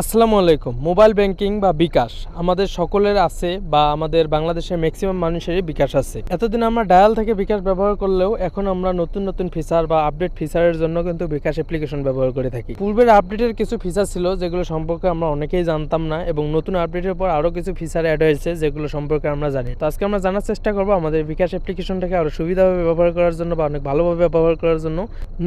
আসসালামু আলাইকুম। Mobile banking বা বিকাশ, আমাদের সকলের আছে বা আমাদের বাংলাদেশের ম্যাক্সিমাম মানুষেরই বিকাশ আছে। এতদিন আমরা ডায়াল থেকে বিকাশ ব্যবহার করলেও এখন আমরা নতুন নতুন ফিচার বা আপডেট ফিচারের জন্য কিন্তু বিকাশ অ্যাপ্লিকেশন ব্যবহার করে থাকি। পূর্বের আপডেটের কিছু ফিচার ছিল যেগুলো সম্পর্কে আমরা অনেকেই জানতাম না এবং নতুন আপডেটের পর আরও কিছু ফিচার অ্যাড হয়েছে যেগুলো সম্পর্কে আমরা জানি। তো আজকে আমরা জানার চেষ্টা করব আমাদের বিকাশ অ্যাপ্লিকেশনটাকে আরও সুবিধাভাবে ব্যবহার করার জন্য বা অনেক ভালোভাবে ব্যবহার করার জন্য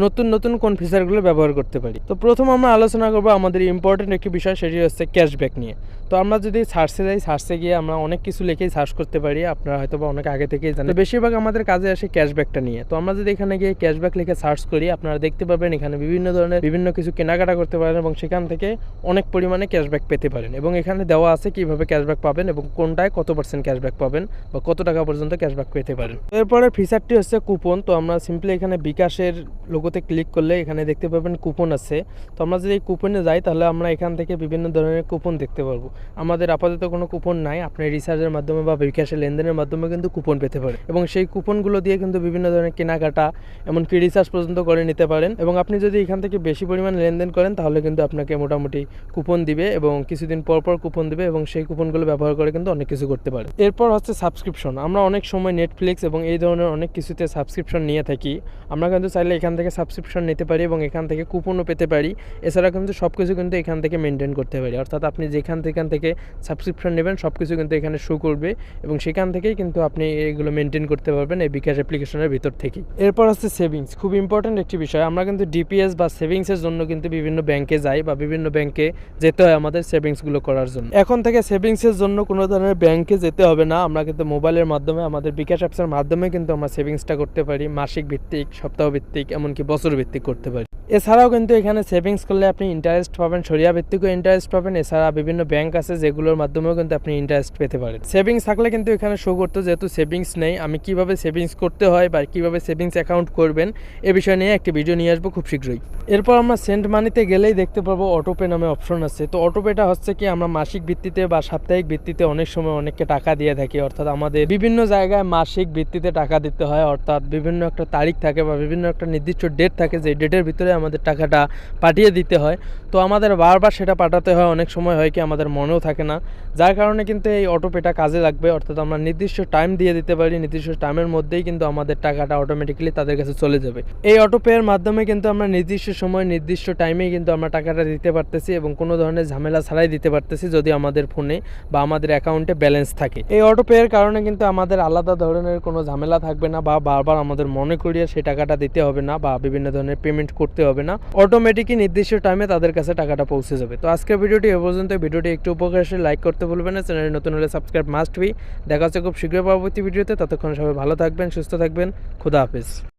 নতুন নতুন কোন ফিচারগুলো ব্যবহার করতে পারি। তো প্রথম আমরা আলোচনা করব আমাদের ইম্পর্টেন্ট একটি বিষয় সেটি হচ্ছে ক্যাশব্যাক নিয়ে। তো আমরা যদি সার্চে যাই সার্চে গিয়ে আমরা অনেক কিছু লিখেই সার্চ করতে পারি, আপনারা হয়তো বা অনেক আগে থেকেই জানেন। বেশিরভাগ আমাদের কাজে আসে ক্যাশব্যাকটা নিয়ে। তো আমরা যদি এখানে গিয়ে ক্যাশব্যাক লিখে সার্চ করি, আপনারা দেখতে পাবেন এখানে বিভিন্ন ধরনের বিভিন্ন কিছু কেনাকাটা করতে পারেন এবং সেখান থেকে অনেক পরিমাণে ক্যাশব্যাক পেতে পারেন এবং এখানে দেওয়া আছে কীভাবে ক্যাশব্যাক পাবেন এবং কোনটায় কত পার্সেন্ট ক্যাশব্যাক পাবেন বা কত টাকা পর্যন্ত ক্যাশব্যাক পেতে পারেন। এরপরে ফিচারটি হচ্ছে কুপন তো আমরা সিম্পলি এখানে বিকাশের লোগোতে ক্লিক করলে এখানে দেখতে পাবেন কুপন আছে। তো আমরা যদি এই কুপনে যাই, তাহলে আমরা এখান বিভিন্ন ধরনের কুপন দেখতে পারব। আমাদের আপাতত কোনো কুপন নাই, আপনি রিচার্জের মাধ্যমে বা বিকাশের লেনদেনের মাধ্যমে কিন্তু কুপন পেতে পারেন। এবং সেই কুপনগুলো দিয়ে কিন্তু বিভিন্ন ধরনের কেনাকাটা, এমনকি রিচার্জ পর্যন্ত করে নিতে পারেন। এবং আপনি যদি এখান থেকে বেশি পরিমাণ লেনদেন করেন, তাহলে কিন্তু আপনাকে মোটামুটি কুপন দিবে এবং কিছুদিন পর পর কুপন দিবে এবং সেই কুপনগুলো ব্যবহার করে কিন্তু অনেক কিছু করতে পারে। এরপর হচ্ছে সাবস্ক্রিপশন আমরা অনেক সময় নেটফ্লিক্স এবং এই ধরনের অনেক কিছুতে সাবস্ক্রিপশন নিয়ে থাকি। আমরা কিন্তু চাইলে এখান থেকে সাবস্ক্রিপশন নিতে পারি এবং এখান থেকে কুপনও পেতে পারি। এছাড়া কিন্তু সব কিছু কিন্তু এখান থেকে মেনটেন করতে পারি। অর্থাৎ আপনি যেখান থেকে থেকে সাবস্ক্রিপশন নেবেন সব কিছু কিন্তু এখানে শো করবে এবং সেখান থেকেই কিন্তু আপনি এগুলো মেনটেন করতে পারবেন এই বিকাশ অ্যাপ্লিকেশনের ভিতর থেকেই। এরপর হচ্ছে সেভিংস খুব ইম্পর্ট্যান্ট একটি বিষয়। আমরা কিন্তু ডিপিএস বা সেভিংসের জন্য কিন্তু বিভিন্ন ব্যাংকে যাই বা বিভিন্ন ব্যাংকে যেতে হয় আমাদের সেভিংসগুলো করার জন্য। এখন থেকে সেভিংসের জন্য কোনো ধরনের ব্যাংকে যেতে হবে না। আমরা কিন্তু মোবাইলের মাধ্যমে, আমাদের বিকাশ অ্যাপসের মাধ্যমে কিন্তু আমরা সেভিংসটা করতে পারি। মাসিক ভিত্তিক সপ্তাহ ভিত্তিক এমনকি বছর ভিত্তিক করতে পারি। এছাড়াও কিন্তু এখানে সেভিংস করলে আপনি ইন্টারেস্ট পাবেন, সরিয়া ভিত্তিকও ইন্টারেস্ট পাবেন। এছাড়া বিভিন্ন ব্যাংক আছে যেগুলোর মাধ্যমেও কিন্তু আপনি ইন্টারেস্ট পেতে পারেন। সেভিংস থাকলে কিন্তু এখানে শো করতো যেহেতু সেভিংস নেই। আমি কীভাবে সেভিংস করতে হয় বা কীভাবে সেভিংস অ্যাকাউন্ট করবেন, এ বিষয় নিয়ে একটি ভিডিও নিয়ে আসব খুব শীঘ্রই। এরপর আমরা সেন্ট মানিতে গেলেই দেখতে পাবো অটোপে নামে অপশন আছে। তো অটোপেটা হচ্ছে কি, আমরা মাসিক ভিত্তিতে বা সাপ্তাহিক ভিত্তিতে অনেক সময় অনেককে টাকা দিয়ে থাকি। অর্থাৎ আমাদের বিভিন্ন জায়গায় মাসিক ভিত্তিতে টাকা দিতে হয়। অর্থাৎ বিভিন্ন একটা তারিখ থাকে বা বিভিন্ন একটা নির্দিষ্ট ডেট থাকে যে ডেটের ভিতরে আমাদের টাকাটা পাঠিয়ে দিতে হয়। তো আমাদের বারবার সেটা পাঠাতে হয়, অনেক সময় হয় কি আমাদের মনেও থাকে না। যার কারণে কিন্তু এই অটোপেটা কাজে লাগবে, অর্থাৎ আমরা নির্দিষ্ট টাইম দিয়ে দিতে পারি, নির্দিষ্ট টাইমের মধ্যেই কিন্তু আমাদের টাকাটা অটোমেটিক্যালি তাদের কাছে চলে যাবে। এই অটোপের মাধ্যমে কিন্তু আমরা নির্দিষ্ট সময়, নির্দিষ্ট টাইমেই কিন্তু আমরা টাকাটা দিতে পারতেছি এবং কোনো ধরনের ঝামেলা ছাড়াই দিতে পারতেছি যদি আমাদের ফোনে বা আমাদের অ্যাকাউন্টে ব্যালেন্স থাকে। এই অটোপের কারণে কিন্তু আমাদের আলাদা ধরনের কোনো ঝামেলা থাকবে না বা বারবার আমাদের মনে করিয়ে সেই টাকাটা দিতে হবে না বা বিভিন্ন ধরনের পেমেন্ট করতে হবে না। অটোমেটিকই নির্দিষ্ট টাইমে তাদের কাছে টাকাটা পৌঁছে যাবে। তো আজকের ভিডিওটি এ পর্যন্ত ভিডিওটি একটু উপকার আসলে লাইক করতে ভুলবেন না। চ্যানেলে নতুন হলে সাবস্ক্রাইব মাস্ট বি। দেখা হচ্ছে খুব শীঘ্রই পরবর্তী ভিডিওতে। ততক্ষণ সবাই ভালো থাকবেন, সুস্থ থাকবেন। খুদা হাফিজ।